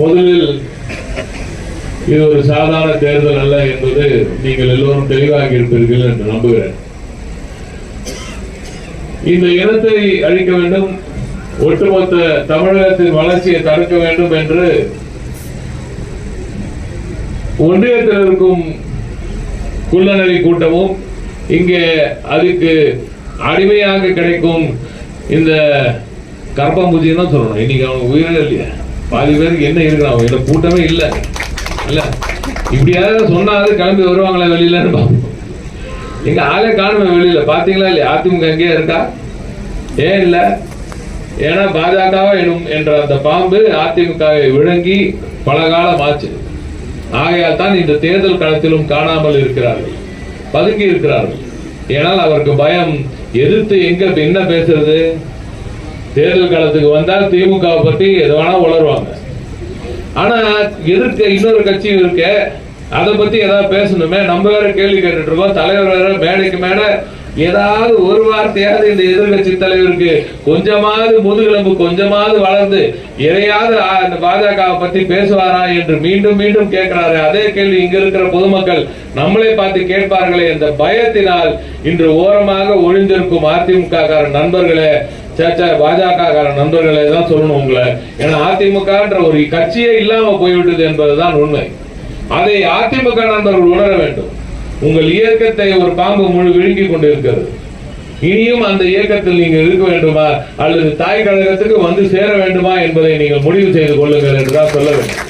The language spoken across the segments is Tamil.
முதலில் இது ஒரு சாதாரண தேர்தல் அல்ல என்பது நீங்கள் எல்லோரும் தெளிவாகி இருப்பீர்கள் என்று நம்புகிறேன். இந்த இனத்தை அழிக்க வேண்டும் ஒட்டுமொத்த தமிழகத்தின் வளர்ச்சியை தடுக்க வேண்டும் என்று ஒன்றியத்தில் இருக்கும் குள்ளநரி கூட்டமும் இங்கே அதுக்கு அடிமையாக கிடைக்கும் இந்த கர்ப்பம்பூஜின்னு தான் சொல்லணும். இன்னைக்கு அவங்க உயிரிழ இல்லையா? பாதி பேருக்கு என்ன இருக்கிறான் என்ன கூட்டமே இல்லை. இல்ல இப்படியாவது சொன்னாவது கிளம்பி வருவாங்களா வெளியிலன்னு பார்ப்போம் எங்க ஆளே காணுமே வெளியில. பாத்தீங்களா இல்லையா? அதிமுக எங்கேயே இருக்கா? ஏன் இல்ல? ஏன்னா பாஜகவா எனும் என்ற அந்த பாம்பு அதிமுகவை விழுங்கி பல காலம் ஆச்சு. ஆகையால் தான் இந்த தேர்தல் களத்திலும் காணாமல் இருக்கிறார்கள். பதுங்கி இருக்கிறார்கள். ஏனால் அவருக்கு பயம். எதிர்த்து எங்க என்ன பேசுறது? தேர்தல் காலத்துக்கு வந்தால் திமுக பத்தி எது வேணா உளருவாங்க. ஆனா இருக்க இன்னொரு கட்சி இருக்க அதை பத்தி ஏதாவது பேசணுமே? நம்ம வேற கேள்வி கேட்டுட்டு இருக்கோம். தலைவர் வேற மேடைக்கு மேடை ஏதாவது ஒரு வார்த்தையாவது இந்த எதிர்கட்சி தலைவருக்கு கொஞ்சமாவது முதுகெலும்பு கொஞ்சமாவது வளர்ந்து எதையாவது ஆ, இந்த பாஜகவை பத்தி பேசுவாரா என்று மீண்டும் மீண்டும் கேட்கிறாரு. அதே கேள்வி இங்க இருக்கிற பொதுமக்கள் நம்மளே பார்த்து கேட்பார்களே. என்ற பயத்தினால் இன்று ஓரமாக ஒளிந்திருக்கும் அதிமுக நண்பர்களே சேச்சா பாஜக கார நண்பர்களே தான் சொல்லணும் உங்களை. ஏன்னா அதிமுகன்ற ஒரு கட்சியே இல்லாம போய்விட்டது என்பதுதான் உண்மை. அதை அதிமுக நண்பர்கள் உணர வேண்டும். உங்கள் இயக்கத்தை ஒரு பாம்பு முழு விழுங்கி கொண்டிருக்கிறது. இனியும் அந்த இயக்கத்தில் நீங்கள் இருக்க வேண்டுமா? அல்லது தாய் கழகத்துக்கு வந்து சேர வேண்டுமா என்பதை நீங்கள் முடிவு செய்து கொள்ளுங்கள் என்றுதான் சொல்ல வேண்டும்.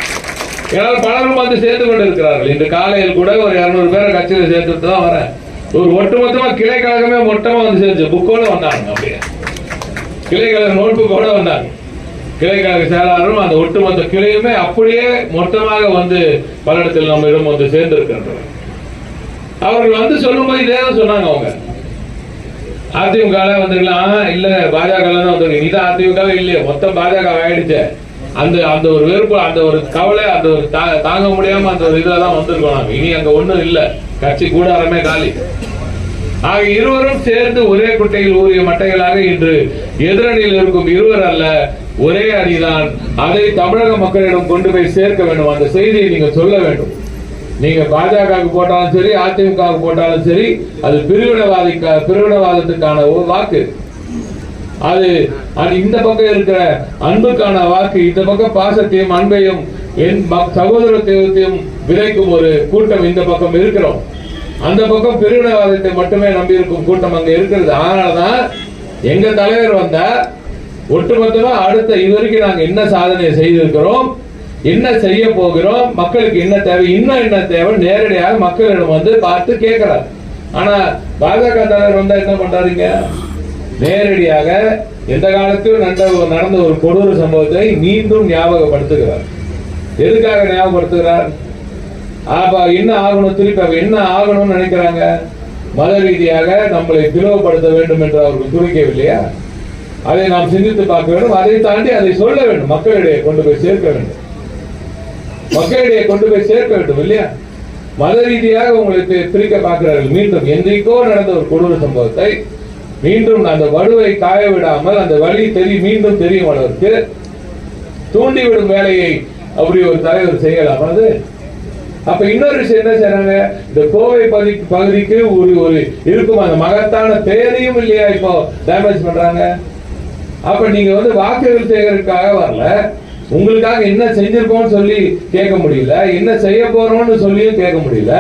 ஏன்னால் பலரும் வந்து சேர்ந்து கொண்டிருக்கிறார்கள். இன்று காலையில் கூட ஒரு இருநூறு பேரை கட்சியில் சேர்த்துட்டு தான் வரேன். ஒரு ஒட்டுமொத்தமா கிளை கழகமே வந்து சேர்ந்து புக்கோட வந்தாங்க அப்படியே. கிளை நோட்பு கூட வந்தாங்க கிளைக்கழக செயலாளரும் அந்த ஒட்டுமொத்த கிளையுமே அப்படியே மொத்தமாக வந்து பல்லடத்தில் நம்மிடம் வந்து சேர்ந்திருக்கின்றனர். அவர்கள் வந்து சொல்லும்போது இதே தான் சொன்னாங்க அவங்க. அதிமுக வந்துருக்கலாம் இல்ல பாஜக தான் வந்துருக்கீங்க இது அதிமுகவே இல்லையே. மொத்தம் பாஜக ஆயிடுச்சு. அந்த அந்த ஒரு வெறுப்பு அந்த ஒரு கவலை அந்த ஒரு தா- தாங்க முடியாம அந்த ஒரு இதுல தான் வந்திருக்கோம் நாங்க. இனி அங்க ஒண்ணும் இல்ல. கட்சி கூடாரமே காலி. ஆக இருவரும் சேர்ந்து ஒரே குட்டையில் ஊறிய மட்டைகளாக இன்று எதிரணியில் இருக்கும் இருவர் அல்ல ஒரே அணிதான். அதை தமிழக மக்களிடம் கொண்டு போய் சேர்க்க வேண்டும். அந்த செய்தியை நீங்க சொல்ல வேண்டும். நீங்க பாஜகவுக்கு போட்டாலும் சரி அதிமுகவுக்கு போட்டாலும் சரி அது பிரிவினவாதி பிரிவினவாதத்துக்கான ஒரு வாக்கு. அது அது இந்த பக்கம் இருக்கிற அன்புக்கான வாக்கு இந்த பக்கம் பாசத்தையும் அன்பையும் என் மக்- சகோதரத்தையும் விதைக்கும் ஒரு கூட்டம் இந்த பக்கம் இருக்கிறோம். அந்த பக்கம் பிரிவினவாதத்தை மட்டுமே நம்பி இருக்கும் கூட்டம் அங்க இருக்கிறது. அதனாலதான் எங்க தலைவர் வந்தா ஒட்டுமொத்தமா அடுத்த இதுவரைக்கும் நாங்க என்ன சாதனை செய்திருக்கிறோம் என்ன செய்ய போகிறோம் மக்களுக்கு என்ன தேவை இன்னும் என்ன தேவை நேரடியாக மக்களிடம் வந்து பார்த்து கேட்கிறார். ஆனா பாஜக தலைவர் வந்தா என்ன பண்றாருங்க? நேரடியாக எந்த காலத்திலும் நடந்த நடந்த ஒரு கொடூர சம்பவத்தை மீண்டும் ஞாபகப்படுத்துகிறார். எதுக்காக ஞாபகப்படுத்துகிறார்? அப்ப என்ன ஆகணும் திருப்பி என்ன ஆகணும்னு நினைக்கிறாங்க? மத ரீதியாக நம்மளை பிளவுபடுத்த வேண்டும் என்று அவர்கள் துணிக்கவில்லையா? அதை நாம் சிந்தித்து பார்க்க வேண்டும். அதை தாண்டி அதை சொல்ல வேண்டும். மக்களிடையே கொண்டு போய் சேர்க்க வேண்டும். மக்களிடையே கொண்டு போய் சேர்க்க வேண்டும் இல்லையா? மத ரீதியாக உங்களுக்கு பிரிக்க பார்க்கிறார்கள். மீண்டும் என்றைக்கோ நடந்த ஒரு கொடூர சம்பவத்தை மீண்டும் அந்த வடுவை காய விடாமல் அந்த வழி தெரி மீண்டும் தெரியும் அளவிற்கு தூண்டிவிடும் வேலையை அப்படி ஒரு தலைவர் செய்யலாம். அது அப்ப இன்னொரு விஷயம் என்ன செய்யறாங்க இந்த கோவை பகுதி பகுதிக்கு ஒரு ஒரு இருக்கும்? அந்த மகத்தான பெயரையும் இல்லையா இப்போ டேமேஜ் பண்றாங்க? அப்ப நீங்க வந்து வாக்குகள் சேகரிக்காக வரல. உங்களுக்காக என்ன செஞ்சிருக்கோம்னு சொல்லி கேட்க முடியல. என்ன செய்ய போறோம்னு சொல்லியும் கேட்க முடியல.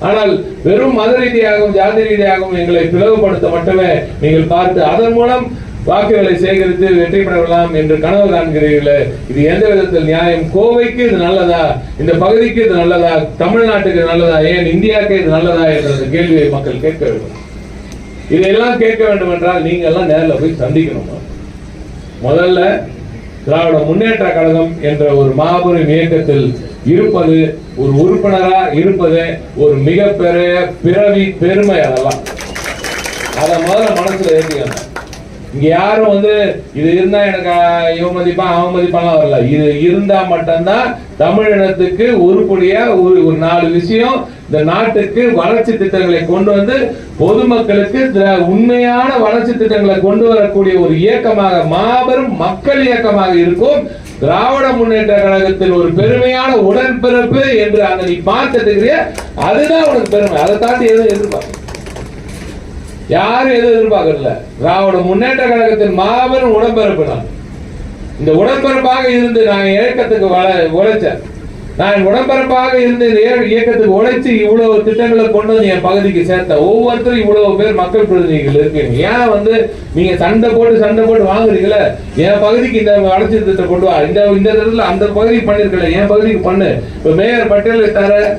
ஆனால் வெறும் மத ரீதியாகவும் ஜாதி ரீதியாகவும் எங்களை பிளவுபடுத்த மட்டுமே நீங்கள் பார்த்து அதன் மூலம் வாக்குகளை சேகரித்து வெற்றி பெறலாம் என்று கனவு காண்கிறீர்களே. இது எந்த விதத்தில் நியாயம்? கோவைக்கு இது நல்லதா? இந்த பகுதிக்கு இது நல்லதா? தமிழ்நாட்டுக்கு நல்லதா? ஏன் இந்தியாவுக்கு இது நல்லதா என்ற கேள்வியை மக்கள் கேட்க வேண்டும். இதையெல்லாம் கேட்க வேண்டும் என்றால் நீங்க எல்லாம் நேரில் போய் சந்திக்கணும். முதல்ல திராவிட முன்னேற்ற கழகம் என்ற ஒரு மாபெரும் இயக்கத்தில் இருப்பது ஒரு உறுப்பினரா இருப்பது ஒரு மிகப்பெரிய பிறவி பெருமை அதெல்லாம். அதை முதல்ல மனசுல ஏற்றிக்கணும் இங்க யாரும் வந்து இது இருந்தா எனக்கு இவன் மதிப்பான் அவன் மதிப்பான்லாம் வரல. இது இருந்தா மட்டும்தான் தமிழினத்துக்கு உருப்படியா ஒரு ஒரு நாலு விஷயம் இந்த நாட்டுக்கு வளர்ச்சி திட்டங்களை கொண்டு வந்து பொதுமக்களுக்கு உண்மையான வளர்ச்சி திட்டங்களை கொண்டு வரக்கூடிய ஒரு இயக்கமாக மாபெரும் மக்கள் இயக்கமாக இருக்கும். திராவிட முன்னேற்ற கழகத்தில் ஒரு பெருமையான உடன்பிறப்பு என்று அந்த நீ பார்த்துக்கிறிய அதுதான் உனக்கு பெருமை. அதை தாண்டி எதுவும் எதிர்பார்க்க யாரும் எதுவும் எதிர்பார்க்கல திராவிட முன்னேற்ற கழகத்தின் மாபெரும் உடன்பிறப்பு நான். இந்த உடற்பரப்பாக இருந்து நான் இயக்கத்துக்கு உழைச்சேன். நான் உடன்பிறப்பாக இருந்து இந்த இயக்கத்துக்கு உழைச்சு இவ்வளவு திட்டங்களை கொண்டு வந்து என் பகுதிக்கு சேர்த்த ஒவ்வொருத்தரும் இவ்வளவு பேர் மக்கள் பிரதிநிதிகள் இருக்கீங்க ஏன் வந்து நீங்க சண்டை போட்டு சண்டை போட்டு வாங்குறீங்களே? என் பகுதிக்கு இந்த வளர்ச்சி திட்டத்தை கொண்டு வா. இந்த இந்த இடத்துல அந்த பகுதிக்கு பண்ணிருக்கல. என் பகுதிக்கு பண்ணு. இப்ப மேயர் பட்டியலிட்டார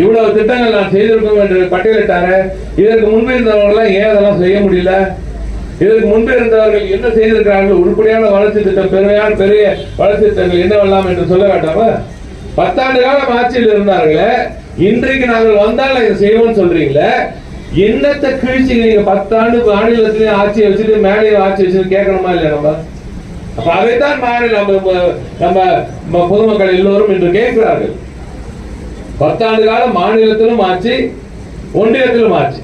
இவ்வளவு திட்டங்கள் நான் செய்திருக்கோம் என்று பட்டியலிட்டார இதற்கு முன்பு இருந்தவங்களாம் ஏன் அதெல்லாம் செய்ய முடியல? இதற்கு முன்பு இருந்தவர்கள் என்ன செய்திருக்கிறார்கள்? உருப்படியான வளர்ச்சி திட்டம் பெருமையான பெரிய வளர்ச்சி திட்டங்கள் என்னவெல்லாம் என்று சொல்ல வேண்டாமா? பத்தாண்டு காலம் ஆட்சியில் இருந்தார்களே இன்றைக்கு நாங்கள் வந்தால் இதை செய்வோம்னு சொல்றீங்களே என்னத்தை கிழிச்சிங்க நீங்க. பத்தாண்டு மாநிலத்திலையும் ஆட்சியை வச்சுட்டு மேலையும் ஆட்சி வச்சுட்டு கேட்கணுமா இல்லையா நம்ம? அப்ப அதைத்தான் மாநில நம்ம நம்ம நம்ம பொதுமக்கள் எல்லோரும் இன்று கேட்கிறார்கள். பத்தாண்டு காலம் மாநிலத்திலும் ஆச்சு ஒன்றியத்திலும் ஆச்சு.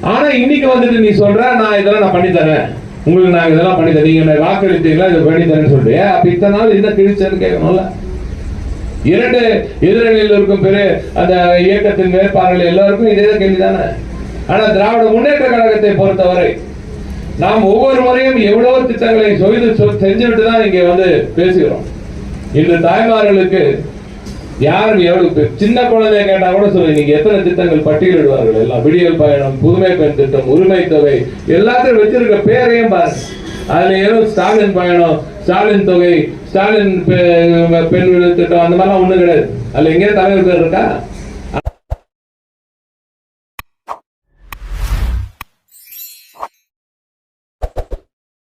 ஆனா இன்னைக்கு வந்துட்டு நீ சொல்ற நான் இதெல்லாம் நான் பண்ணி தரேன். உங்களுக்கு நான் இதெல்லாம் பண்ணி தரேன். நீங்க என்ன வாக்களித்தீங்களா? இதை பண்ணி தரேன்னு சொல்றீங்க அப்ப இத்தனை நாள் என்ன கிழிச்சேன்னு கேட்கணும்ல. இரண்டு எதிரணியில் இருக்கும் பெரு அந்த இயக்கத்தின் வேட்பாளர்கள் எல்லாருக்கும் இதே கேள்விதானே. ஆனா திராவிட முன்னேற்ற கழகத்தை பொறுத்தவரை நாம் ஒவ்வொரு முறையும் எவ்வளவு திட்டங்களை செய்து சொ- செஞ்சுவிட்டு தான் இங்க வந்து பேசுகிறோம். இன்று தாய்மார்களுக்கு யாரும் எவ்வளவு சின்ன குழந்தைய கேட்டா கூட சொல்லி நீங்க எத்தனை திட்டங்கள் பட்டியலிடுவார்கள்? எல்லாம் விடியல் பயணம் புதுமை பெண் திட்டம் உரிமை தொகை எல்லாத்தையும் வச்சிருக்க பேரையும் பாருங்க அதுல ஏதோ ஸ்டாலின் பயணம் ஸ்டாலின் தொகை ஸ்டாலின் பெ- பெண் திட்டம் அந்த மாதிரிலாம் ஒண்ணும் கிடையாது. அதுல எங்கேயும் தலைவர் பேர் இருக்கா?